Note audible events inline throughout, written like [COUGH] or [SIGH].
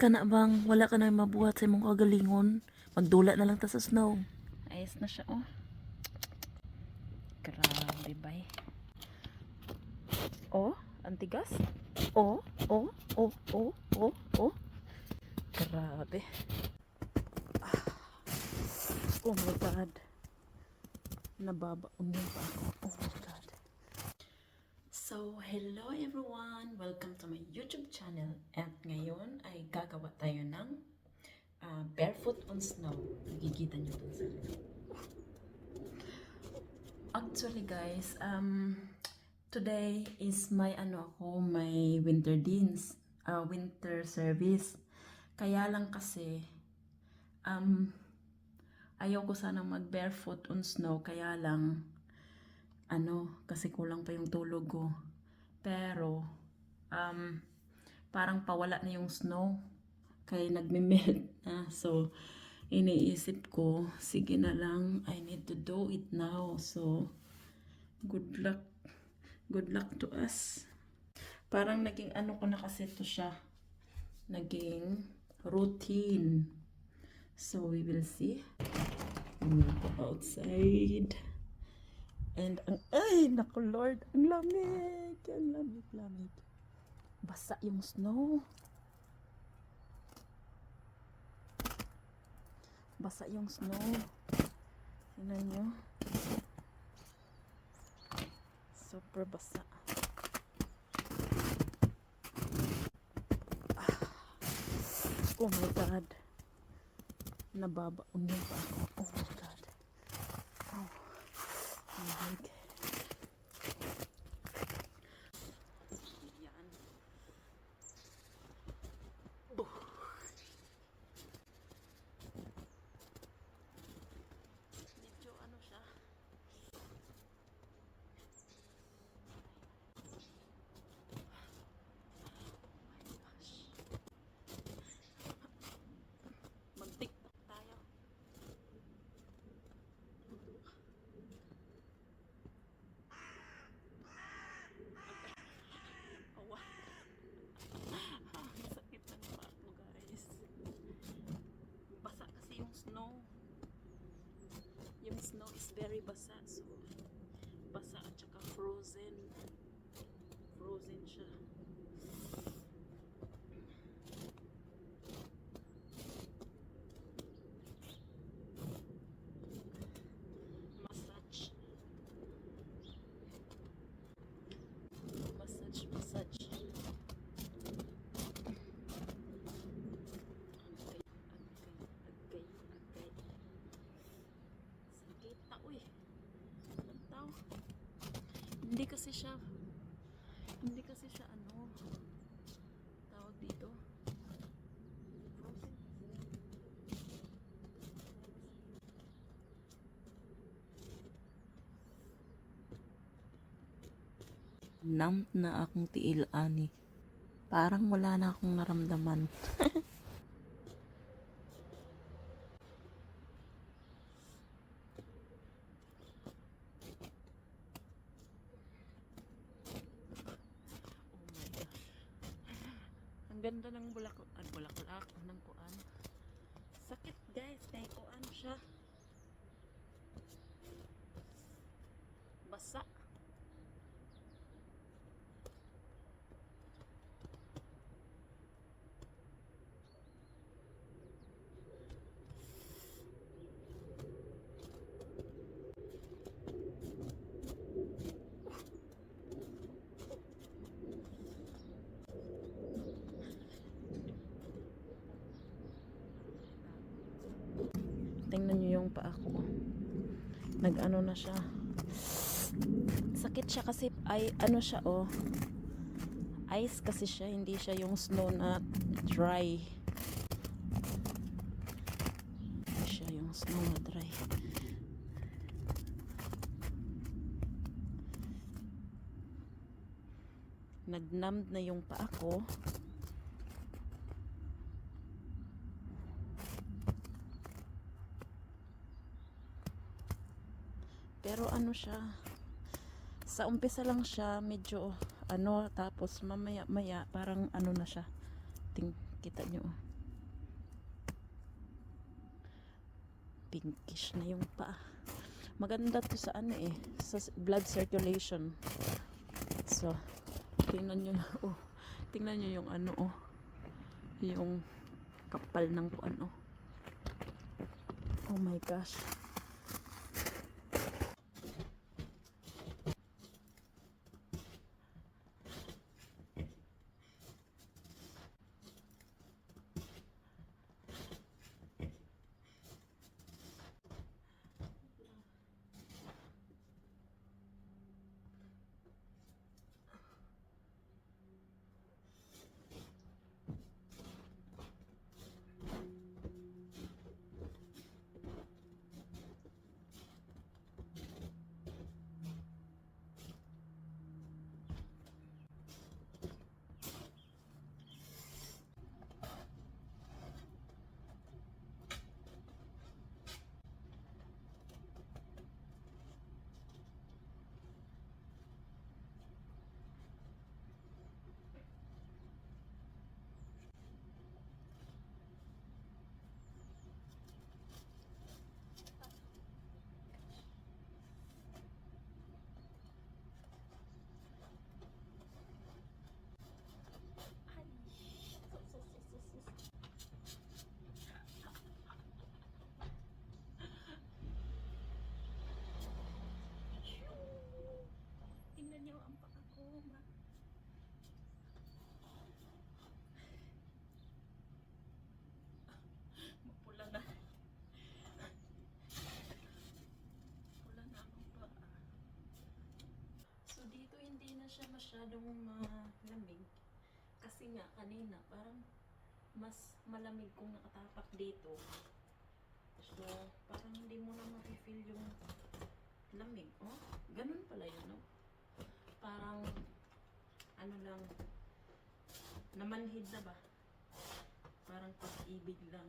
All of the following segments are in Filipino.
Kana bang wala ka na mabuhat sa imong kagalingon? Magdula na lang ta sa snow. Ayos na siya, oh. Grabe, bay. Oh, antigas? Oh, oh, oh, oh, oh, oh. Grabe. Ah. Oh my God. Nababaon yun pa ako. Oh. So, hello everyone! Welcome to my YouTube channel. At ngayon ay gagawa tayo ng ah, barefoot on snow. Nakikita nyo dun sa Actually guys, um, today is my ano ako, my winter deans, uh, winter service. Kaya lang kasi, um, ayaw ko sanang mag barefoot on snow, kaya lang, ano, kasi kulang pa yung tulog ko. Pero, um, parang pawala na yung snow. Kaya nagme-melt [LAUGHS] na. So, iniisip ko, sige na lang, I need to do it now. So, good luck. Good luck to us. Parang naging ano ko na kasi to siya. Naging routine. So, we will see. We will go outside. And ang, ay, naku Lord, ang lamig. Ang lamig, lamig. Basa yung snow. Basa yung snow. Tingnan nyo. Super basa. Ah. Oh my God. Nababaon yun pa ako. Oh. Lamig. Yan. Medyo ano siya. Mag-tiktok tayo. Awa. Ah, sakit ng paa ko guys. Basa kasi yung snow yung snow is very basa so basa at saka frozen frozen siya massage massage massage agay agay agay agay Sakit ta, uy. Anong tao? Hindi kasi siya, hindi kasi siya ano, tawag dito. Frozen. Na akong tiil ani. Parang wala na akong naramdaman. [LAUGHS] Oh my gosh. Ang ganda ng bulak ah, bulaklak ng kuan. Sakit guys, kay kuan siya. Basa. Tingnan nyo yung paa ko. Nag-ano na siya. Sakit siya kasi ay ano siya oh. Ice kasi siya, hindi siya yung snow na dry. Hindi siya yung snow na dry. Nagnumb na yung paa ko. Pero ano siya, sa umpisa lang siya medyo ano tapos mamaya maya parang ano na siya. Ting kita nyo. Pinkish na yung pa. Maganda to sa ano eh, sa blood circulation. So, tingnan nyo, oh, tingnan nyo yung ano, oh, yung kapal ng ano. Oh my gosh. Siya masyadong malamig. Kasi nga kanina parang mas malamig kung nakatapak dito. So parang hindi mo na ma-feel yung lamig. Oh, ganun pala yun, no? Parang ano lang namanhid na ba? Parang pag-ibig lang.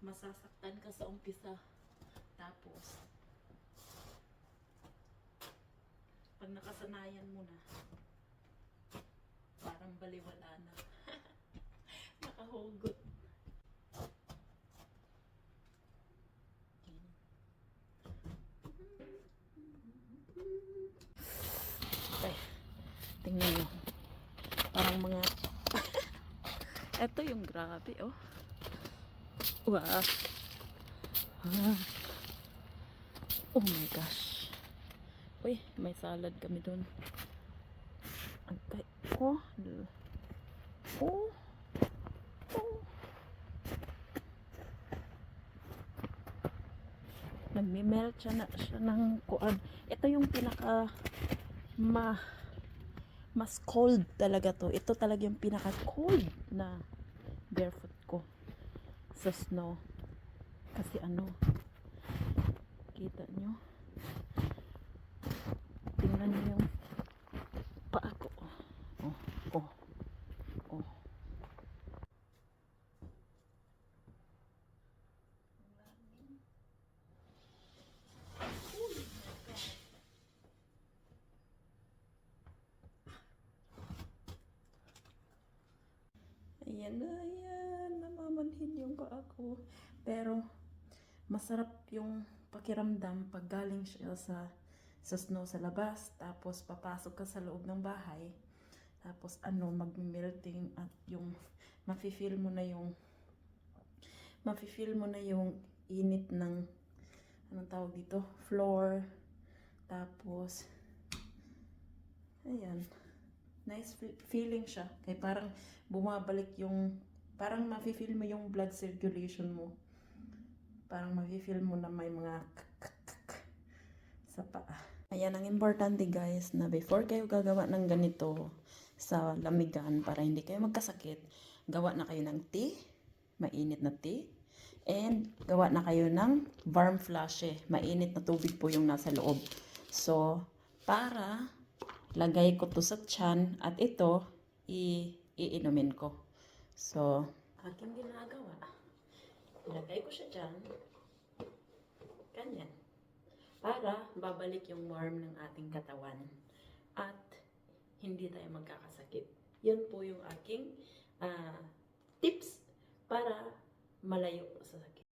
Masasaktan ka sa umpisa. Tapos pag nakasanayan mo na, parang baliwala na. [LAUGHS] Nakahugot. Ay, tingnan nyo. Parang mga... [LAUGHS] Ito yung grabe, oh. Wow. Ah. Oh my gosh. Uy, may salad kami dun. Ang kay... Oh. Oh. Oh. Nagme-melt siya, na, siya ng kuan. Ito yung pinaka ma mas cold talaga to. Ito talaga yung pinaka cold na barefoot ko sa snow. Kasi ano, kita nyo? Tingnan nyo yung paa ko. Oh, oh, oh. Ayan na, ayan. Namamanhid yung paa ko. Pero, masarap yung pakiramdam pag galing siya sa sa snow sa labas. Tapos, papasok ka sa loob ng bahay. Tapos, ano, mag-melting at yung [LAUGHS] mafe-feel mo na yung mafe-feel mo na yung init ng anong tawag dito? Floor. Tapos, ayan nice fe- feeling siya. Kaya parang bumabalik yung, parang mafe-feel mo yung blood circulation mo. Parang mafe-feel mo na may mga sa paa. Ayan, ang importante guys, na before kayo gagawa ng ganito sa lamigan para hindi kayo magkasakit, gawa na kayo ng tea, mainit na tea, and gawa na kayo ng warm flashe, mainit na tubig po yung nasa loob. So, para lagay ko to sa tiyan at ito i iinumin ko. So, aking ginagawa, ilagay ko siya dyan, ganyan, para babalik yung warm ng ating katawan at hindi tayo magkakasakit. Yan po yung aking ah, tips para malayo sa sakit.